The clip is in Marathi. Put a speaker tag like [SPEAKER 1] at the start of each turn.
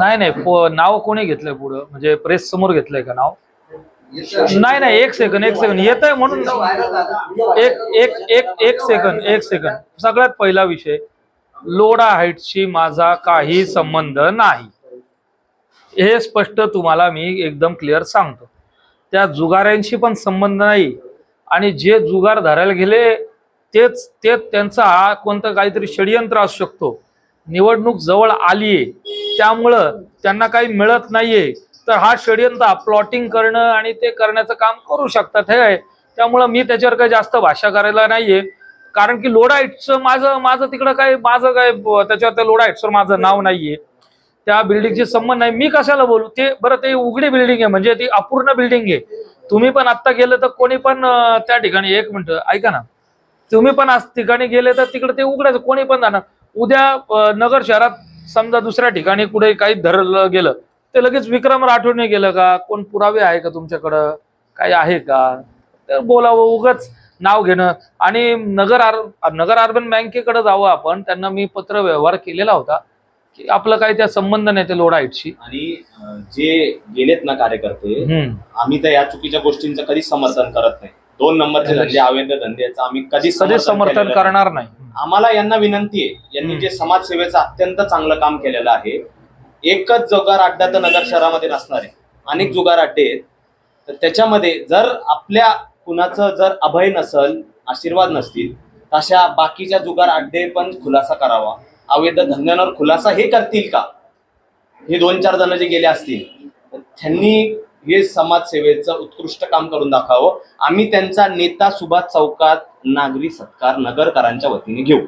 [SPEAKER 1] नाही नाही नाव कोणी घेतलंय पुढं? म्हणजे प्रेस समोर घेतलंय का नाव? नाही नाही एक सेकंड एक सेकंड येत आहे म्हणून एक एक एक एक सेकंड एक सेकंड सगळ्यात पहिला विषय. लोडा हाईटशी माझा काही संबंध नाही. हे स्पष्ट तुम्हाला मी एकदम क्लिअर सांगतो. त्या जुगाऱ्यांशी पण संबंध नाही. आणि जे जुगार धरायला गेले तेच तेच त्यांचा हा कोणतं काहीतरी षडयंत्र असू शकतो. निवडणूक जवळ आलीये. त्यामुळं त्यांना काही मिळत नाहीये. तर हा षडयंत्र प्लॉटिंग करणं आणि ते करण्याचं काम करू शकतात हे आहे. त्यामुळं मी त्याच्यावर काही जास्त भाषा करायला नाहीये. कारण की लोडाईटचं माझं माझं तिकडं काय माझं काय त्याच्यावर त्या लोडाईटचं माझं नाव नाहीये. त्या बिल्डिंगशी संबंध नाही. मी कशाला बोलू? ते बरं ते उघडी बिल्डिंग आहे. म्हणजे ती अपूर्ण बिल्डिंग आहे. तुम्ही पण आत्ता गेलं तर कोणी पण त्या ठिकाणी एक मिनिट ऐका ना. तुम्ही पण आज ठिकाणी गेले तर तिकडे ते उघडायचं. कोणी पण जाणार. उद्या नगर शहरात समजा दुसऱ्या ठिकाणी कुठे काही धरलं गेलं ते लगेच विक्रम राठोडने गेलं का? कोण पुरावे आहे का तुमच्याकडं? काही आहे का? तर बोलावं उगच नाव घेणं. आणि नगर आर नगर अर्बन बँकेकडे जावं आपण. त्यांना मी पत्र व्यवहार केलेला होता की आपलं काही त्या संबंध नाही ते लोडाईटशी
[SPEAKER 2] आणि जे गेलेत ना कार्यकर्ते आम्ही तर या चुकीच्या गोष्टींचं कधीच समर्थन करत नाही. दोन नंबरचे धंदे अवैध धंद्याचं आम्ही कधीच
[SPEAKER 1] कधी समर्थन. करणार नाही.
[SPEAKER 2] आम्हाला यांना विनंती आहे यांनी. जे समाजसेवेचं अत्यंत चांगलं काम केलेलं आहे एकच जुगार अड्डा तर नगर शहरामध्ये नसणार आहे. अनेक जुगार अड्डे आहेत. तर त्याच्यामध्ये जर आपल्या कुणाचं जर अभय नसल आशीर्वाद नसतील अशा बाकीच्या जुगार अड्डे पण खुलासा करावा. अवैध धंद्यांवर खुलासा हे करतील का? हे दोन चार जण जे गेले असतील तर त्यांनी हे समाजसेवेचं उत्कृष्ट काम करून दाखवावं. आम्ही त्यांचा नेता सुभाष चौकात नागरी सत्कार नगरकरांच्या वतीने घेऊ.